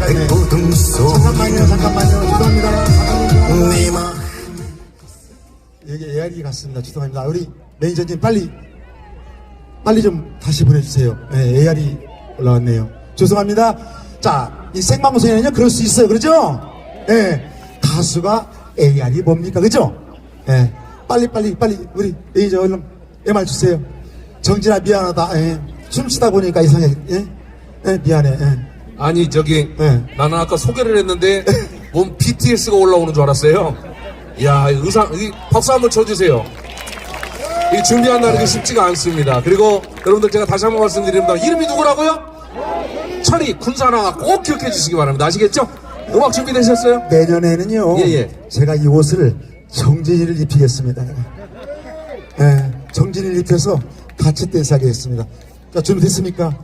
어둠 속 잠깐만요, 잠깐만요. 죄송합니다. 잠깐만요. 맘. 여기 AR이 갔습니다. 죄송합니다. 우리 매니저님 빨리, 빨리 좀 다시 보내주세요. 네, AR이 올라왔네요. 죄송합니다. 자, 이 생방송에는요, 그럴 수 있어요. 그러죠? 예. 가수가 AR이 뭡니까? 그죠? 예. 빨리, 빨리, 빨리, 우리 매니저 얼른 MR 주세요. 정진아, 미안하다. 예. 춤추다 보니까 이상해. 예? 예, 미안해. 예. 아니 저기 네. 나는 아까 소개를 했는데 뭔 BTS가 올라오는 줄 알았어요. 야이 의상 이 박수 한번 쳐주세요. 이 준비한다는 게 쉽지가 않습니다. 그리고 여러분들 제가 다시 한번 말씀드립니다. 이름이 누구라고요? 철이 군사나가 꼭 기억해 주시기 바랍니다. 아시겠죠? 음악 준비되셨어요? 내년에는요. 예, 예. 제가 이 옷을 정진이를 입히겠습니다. 예, 정진이를 입혀서 같이 댄스하게 했습니다. 자, 준비됐습니까?